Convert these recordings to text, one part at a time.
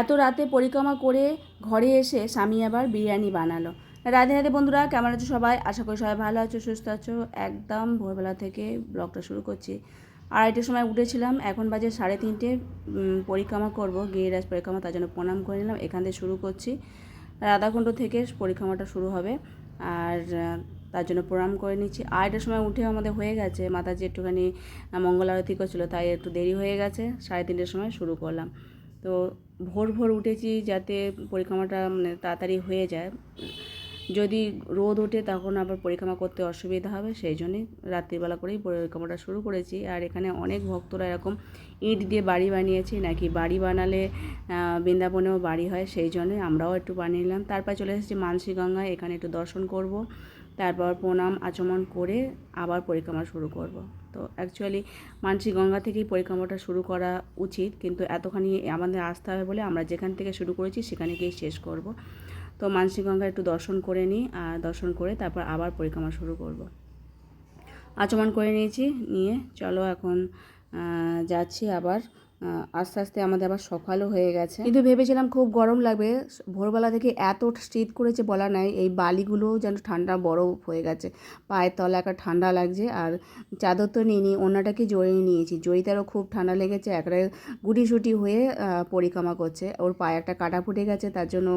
এত রাতে পরিক্রমা করে ঘরে এসে স্বামী আবার বিরিয়ানি বানালো। রাধে রাধে বন্ধুরা, কেমন আছো সবাই? আশা করি সবাই ভালো আছো, সুস্থ আছো। একদম ভোরবেলা থেকে ব্লগটা শুরু করছি। আড়াইটার সময় উঠেছিলাম, এখন বাজে সাড়ে তিনটে। পরিক্রমা করব গিরিরাজ পরিক্রমা, তার জন্য প্রণাম করে নিলাম। এখান থেকে শুরু করছি। রাধাকুণ্ড থেকে পরিক্রমাটা শুরু হবে। আর তার জন্য প্রণাম করে নিচ্ছি। আড়াইটার সময় উঠে আমাদের হয়ে গেছে। মাতাজি একটুখানি মঙ্গল আরতি করছিল, তাই একটু দেরি হয়ে গেছে। সাড়ে তিনটের সময় শুরু করলাম। তো ভোর ভোর উঠেছি যাতে পরিক্রমাটা মানে তাড়াতাড়ি হয়ে যায়। যদি রোদ ওঠে তখন আবার পরিক্রমা করতে অসুবিধা হবে, সেই জন্যই রাত্রিবেলা করেই পরিক্রমাটা শুরু করেছি। আর এখানে অনেক ভক্তরা এরকম ইট দিয়ে বাড়ি বানিয়েছে, নাকি বাড়ি বানালে বৃন্দাবনেও বাড়ি হয়, সেই জন্যই আমরাও একটু বানিয়ে নিলাম। তারপর চলে এসেছি মানসী গঙ্গায় এখানে একটু দর্শন করব। তারপর প্রণাম, আচমন করে আবার পরিক্রমা শুরু করব। তো অ্যাকচুয়ালি মানসী গঙ্গা থেকেই পরিক্রমাটা শুরু করা উচিত, কিন্তু এতখানি আমাদের আসতে হবে বলে আমরা যেখান থেকে শুরু করেছি সেখানে গিয়ে শেষ করব। তো মানসী গঙ্গা একটু দর্শন করে নিই আর দর্শন করে তারপর আবার পরিক্রমা শুরু করব। আচমন করে নিয়েছি, নিয়ে চলো এখন যাচ্ছি আবার আস্তে আস্তে আমাদের আবার সকালও হয়ে গেছে। কিন্তু ভেবেছিলাম খুব গরম লাগবে। ভোরবেলা থেকে এত শীত করেছে বলা নাই, এই বালিগুলোও যেন ঠান্ডা বরফ হয়ে গেছে। পায়ের তলা একটা ঠান্ডা লাগছে আর চাদর তো নিইনি অন্যটাকে জড়িয়ে নিয়েছি। জয়িতারও খুব ঠান্ডা লেগেছে, একবারে গুটিসুটি হয়ে পরিক্রমা করছে। ওর পায়ে একটা কাটা ফুটে গেছে, তার জন্য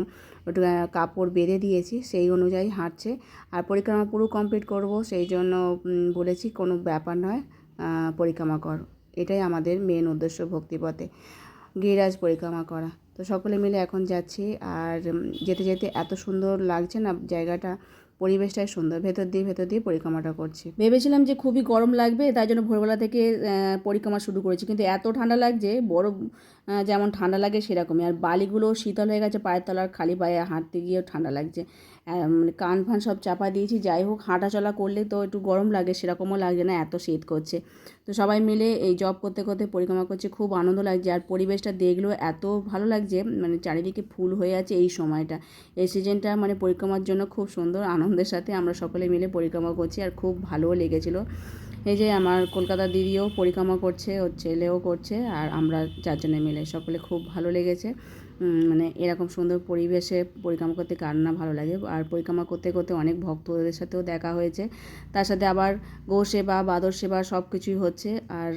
একটু কাপড় বেঁধে দিয়েছি, সেই অনুযায়ী হাঁটছে। আর পরিক্রমা পুরো কমপ্লিট করব, সেই জন্য বলেছি কোনো ব্যাপার নয় পরিক্রমা কর। এটাই আমাদের মেন উদ্দেশ্য ভক্তিপথে গিরিরাজ পরিক্রমা করা। তো সকলে মিলে এখন যাচ্ছি আর যেতে যেতে এত সুন্দর লাগছে না, জায়গাটা, পরিবেশটাই সুন্দর। ভেতর দিয়ে ভেতর দিয়ে পরিক্রমাটা করছি। ভেবেছিলাম যে খুবই গরম লাগবে, তাই জন্য ভোরবেলা থেকে পরিক্রমা শুরু করেছি। কিন্তু এত ঠান্ডা লাগছে বরফ যেমন ঠান্ডা লাগে সেরকমই। আর বালিগুলো শীতল হয়ে গেছে, পায়ের তলার খালি পায়ে হাঁটতে গিয়েও ঠান্ডা লাগছে। কান ফান সব চাপা দিয়েছি। যাই হোক হাঁটা চলা করলে তো একটু গরম লাগে, সেরকমও লাগছে না, এত শীত করছে। তো সবাই মিলে এই জব করতে করতে পরিক্রমা করছে, খুব আনন্দ লাগছে। আর পরিবেশটা দেখলেও এত ভালো লাগছে মানে চারিদিকে ফুল হয়ে আছে এই সময়টা। এই সিজনটা মানে পরিক্রমার জন্য খুব সুন্দর, আনন্দের সাথে আমরা সকলে মিলে পরিক্রমা করছি, আর খুব ভালোও লেগেছিলো। এই যে আমার কলকাতা দিদিও পরিক্রমা করছে, ওর ছেলেও করছে, আর আমরা চারজনে মিলে, সকলে খুব ভালো লেগেছে। মানে এরকম সুন্দর পরিবেশে পরিক্রমা করতে কার না ভালো লাগে। আর পরিক্রমা করতে করতে অনেক ভক্তদের সাথেও দেখা হয়েছে। তার সাথে আবার গো সেবা, বাদর সেবা সব কিছুই হচ্ছে। আর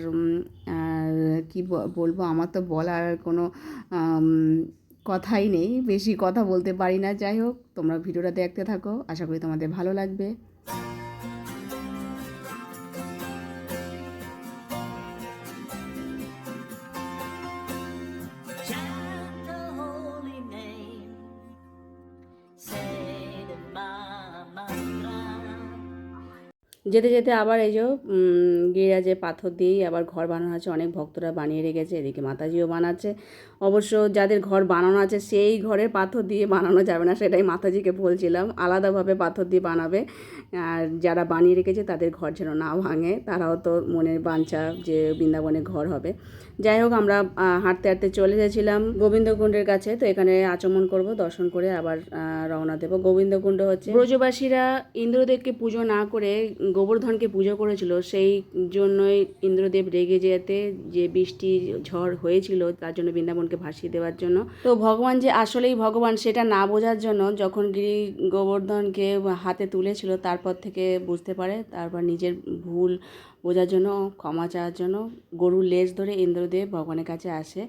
আর কি বলব? আমার তো বলার কোনো কথাই নেই। বেশি কথা বলতে পারি না। যাই হোক, তোমরা ভিডিওটা দেখতে থাকো। আশা করি তোমাদের ভালো লাগবে। যেতে যেতে আবার এই যে উম, গিরিরাজে পাথর দিয়েই আবার ঘর বানানো আছে অনেক ভক্তরা বানিয়ে রেখেছে এদিকে মাতাজিও বানাচ্ছে। অবশ্য যাদের ঘর বানানো আছে সেই ঘরের পাথর দিয়ে বানানো যাবে না সেটাই মাতাজিকে বলছিলাম। আলাদাভাবে পাথর দিয়ে বানাবে। আর যারা বানিয়ে রেখেছে তাদের ঘর যেন না ভাঙে তারাও তো মনের বাঞ্ছা যে বৃন্দাবনে ঘর হবে। যাই হোক আমরা হাঁটতে হাঁটতে চলে গেছিলাম গোবিন্দকুণ্ডের কাছে। তো এখানে আচমন করব দর্শন করে আবার রওনা দেবো। গোবিন্দকুণ্ড হচ্ছে ব্রজবাসীরা ইন্দ্রদেবকে পুজো না করে গোবর্ধনকে পুজো করেছিল, সেই জন্যই ইন্দ্রদেব রেগে যেতে যে বৃষ্টি ঝড় হয়েছিল, তার জন্য বৃন্দাবনকে ভাসিয়ে দেওয়ার জন্য। তো ভগবান যে আসলেই ভগবান, সেটা না বোঝার জন্য যখন গিরি গোবর্ধনকে হাতে তুলেছিল, তারপর থেকে বুঝতে পারে, তারপর নিজের ভুল বোঝার জন্য, ক্ষমা চাওয়ার জন্য, গরুর লেজ ধরে ইন্দ্রদেব ভগবানের কাছে আসে,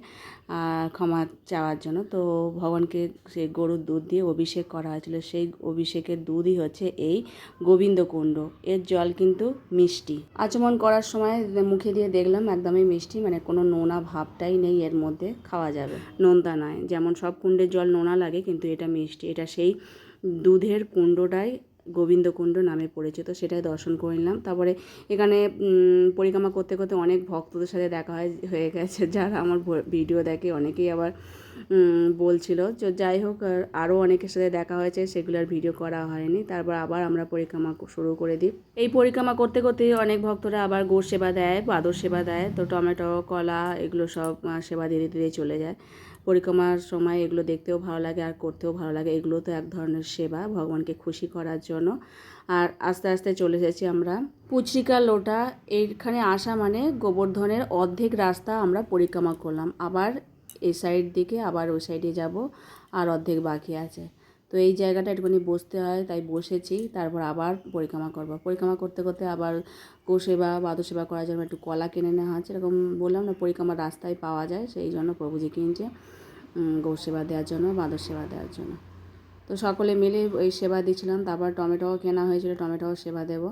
আর ক্ষমা চাওয়ার জন্য। তো ভগবানকে সেই গরুর দুধ দিয়ে অভিষেক করা হয়েছিল। সেই অভিষেকের দুধই হচ্ছে এই গোবিন্দকুণ্ড। এর জল কিন্তু মিষ্টি। আচমন করার সময় মুখে দিয়ে দেখলাম একদমই মিষ্টি মানে কোনো নোনা ভাবটাই নেই এর মধ্যে, খাওয়া যাবে। নোনতা নয়, যেমন সব কুণ্ডের জল নোনা লাগে, কিন্তু এটা মিষ্টি। এটা সেই দুধের কুণ্ডটাই গোবিন্দকুণ্ড নামে পরিচিত, সেটাই দর্শন করে নিলাম। তারপরে এখানে পরিক্রমা করতে করতে অনেক ভক্তদের সাথে দেখা হয়, হয়ে গেছে। যারা আমার ভিডিও দেখে অনেকেই আবার বলছিল। তো যাই হোক আরও অনেকের সাথে দেখা হয়েছে, সেগুলো আর ভিডিও করা হয়নি। তারপর আবার আমরা পরিক্রমা শুরু করে দিই। এই পরিক্রমা করতে করতে অনেক ভক্তরা আবার গোর সেবা দেয়, বাদর সেবা দেয়। তো টমেটো, কলা, এগুলো সব সেবা দিতে দিতে চলে যায়। পরিক্রমার সময় এগুলো দেখতেও ভালো লাগে আর করতেও ভালো লাগে। এগুলো তো এক ধরনের সেবা, ভগবানকে খুশি করার জন্য। আর আস্তে আস্তে চলে এসেছি আমরা পুচরিকা লোটা। এইখানে আসা মানে গোবর্ধনের অর্ধেক রাস্তা আমরা পরিক্রমা করলাম। আবার এই সাইড দিকে, আবার ওই সাইডে যাব, আর অর্ধেক বাকি আছে। তো এই জায়গাটা একটুখানি বসতে হয়, তাই বসেছি। তারপর আবার পরিক্রমা করব। পরিক্রমা করতে করতে আবার গোসেবা, বাদসেবা করার জন্য একটু কলা কিনে নেওয়া হচ্ছে এরকম বললাম না পরিক্রমা রাস্তায় পাওয়া যায়, সেই জন্য প্রভুজি কিনছে গোসেবা দেওয়ার জন্য, বাদসেবা দেওয়ার জন্য। তো সকলে মিলে ওই সেবা দিচ্ছিলাম তারপর টমেটোও কেনা হয়েছিল, টমেটোও সেবা দেব।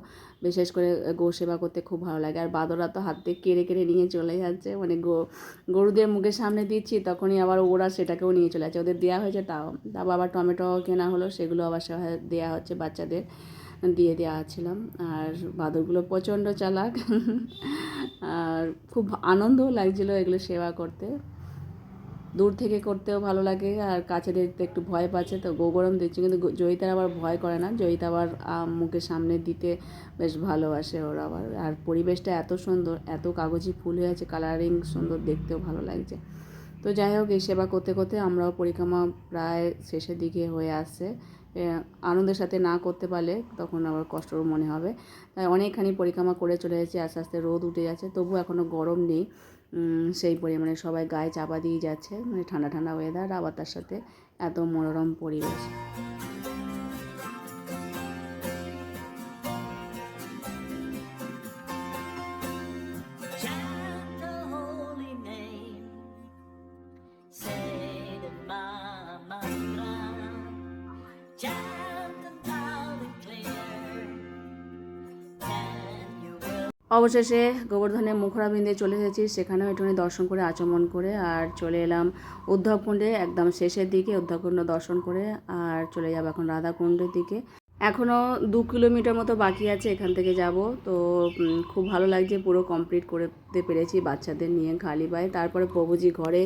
বিশেষ করে গো সেবা করতে খুব ভালো লাগে। আর বাদররা তো হাত থেকে কেড়ে কেড়ে নিয়ে চলে যাচ্ছে। মানে গো, গরুদের মুখের সামনে দিচ্ছি, তখনই আবার ওরা সেটাকেও নিয়ে চলে যাচ্ছে। ওদের দেওয়া হয়েছে তাও। তারপর আবার টমেটো কেনা হলো, সেগুলো আবার সেবা দেওয়া হচ্ছে বাচ্চাদের, দিয়ে দেওয়া ছিলাম আর বাদরগুলো প্রচণ্ড চালাক। আর খুব আনন্দও লাগছিল এগুলো সেবা করতে। দূর থেকে করতেও ভালো লাগে, আর কাছে দেখতে একটু ভয় পাচ্ছে। তো গোগরম দিচ্ছি, কিন্তু জয়িতার আবার ভয় করে না। জয়িতা আবার মুখের সামনে দিতে বেশ ভালোবাসে ওর আবার। আর পরিবেশটা এত সুন্দর, এত কাগজি ফুল হয়ে আছে কালারিং সুন্দর দেখতেও ভালো লাগছে। তো যাই হোক, এই সেবা করতে করতে আমরাও পরিক্রমা প্রায় শেষের দিকে হয়ে আসছে। আনন্দের সাথে না করতে পারলে তখন আবার কষ্টর মনে হবে। তাই অনেকখানি পরিক্রমা করে চলে এসেছি, আস্তে আস্তে রোদ উঠে যাচ্ছে তবু এখনও গরম নেই। সেই পরিমাণে সবাই গায়ে চাপা দিয়ে যাচ্ছে। মানে ঠান্ডা ঠান্ডা ওয়েদার আবার তার সাথে এত মনোরম পরিবেশ। অবশেষে গোবর্ধনের মুখরাবিন্দে চলে এসেছি। সেখানেও একটুখানি দর্শন করে, আচমন করে আর চলে এলাম উদ্ধবকুণ্ডে। একদম শেষের দিকে উদ্ধবকুণ্ড দর্শন করে আর চলে যাব এখন রাধাকুণ্ডের দিকে। এখনও দু কিলোমিটার মতো বাকি আছে, এখান থেকে যাব। তো খুব ভালো লাগছে, পুরো কমপ্লিট করতে পেরেছি বাচ্চাদের নিয়ে খালি পায়ে। তারপরে প্রভুজি ঘরে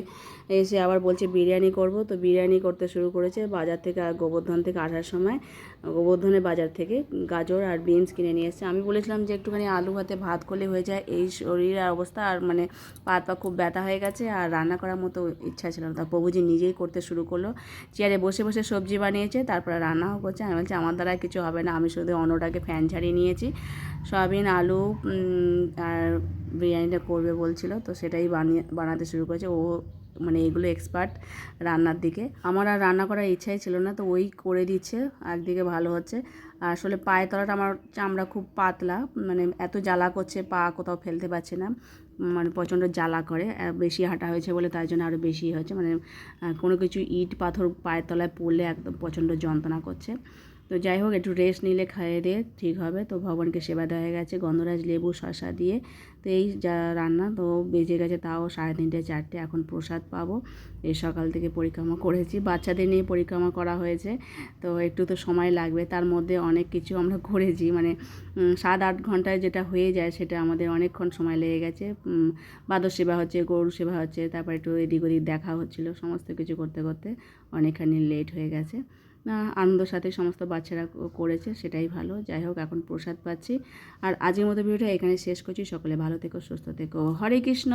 এসে আবার বলছে, বিরিয়ানি করব। তো বিরিয়ানি করতে শুরু করেছে বাজার থেকে আর গোবর্ধন থেকে আসার সময়। গোবর্ধনের বাজার থেকে গাজর আর বিনস কিনে নিয়ে এসেছে। আমি বলেছিলাম যে একটুখানি আলু ভাতে ভাত করলে হয়ে যায়, এই শরীরের অবস্থা। আর মানে পা পা খুব ব্যথা হয়ে গেছে আর রান্না করার মতো ইচ্ছা ছিল না। তা প্রভুজি নিজেই করতে শুরু করল, চেয়ারে বসে বসে সবজি বানিয়েছে, তারপরে রান্নাও করছে। আমি বলছি, আমার দ্বারা কিছু হবে না। আমি শুধু অন্যটাকে ফ্যান ছাড়িয়ে নিয়েছি। সয়াবিন, আলু আর বিরিয়ানিটা করবে বলছিল, তো সেটাই বানিয়ে, বানাতে শুরু করেছে। ও মানে এগুলো এক্সপার্ট রান্নার দিকে। আমার আর রান্না করার ইচ্ছাই ছিল না, তো ওই করে দিচ্ছে, একদিকে ভালো হচ্ছে। আসলে পায়ের তলাটা আমার চামড়া খুব পাতলা মানে এত জ্বালা করছে, পা কোথাও ফেলতে পারছে না। মানে প্রচণ্ড জ্বালা করে বেশি হাঁটা হয়েছে বলে তাই জন্য আরও বেশি হয়েছে। মানে কোনো কিছু ইট পাথর পায়ের তলায় পড়লে একদম প্রচণ্ড যন্ত্রণা করছে। তো যাই হোক, একটু রেস্ট নিলে খাইয়ে দিয়ে ঠিক হবে। তো ভগবানকে সেবা দেওয়া গেছে, গন্ধরাজ লেবু শশা দিয়ে। তো এই যা রান্না, তো বেজে গেছে তাও সাড়ে তিনটে, চারটে, এখন প্রসাদ পাবো। এই সকাল থেকে পরিক্রমা করেছি, বাচ্চাদের নিয়ে পরিক্রমা করা হয়েছে। তো একটু তো সময় লাগবে, তার মধ্যে অনেক কিছু আমরা করেছি। মানে সাত আট ঘন্টায় যেটা হয়ে যায়, সেটা আমাদের অনেকক্ষণ সময় লেগে গেছে। বাদর সেবা হচ্ছে গরু সেবা হচ্ছে, তারপর একটু এদিক ওদিক দেখা হচ্ছিল, সমস্ত কিছু করতে করতে অনেকখানি লেট হয়ে গেছে। আনন্দের সাথে সমস্ত বাচ্চারা করেছে, সেটাই ভালো। যাই হোক, এখন প্রসাদ পাচ্ছি। আর আজকের মতো ভিডিওটা এখানে শেষ করছি। সকলে ভালো থেকো, সুস্থ থেকো। হরে কৃষ্ণ!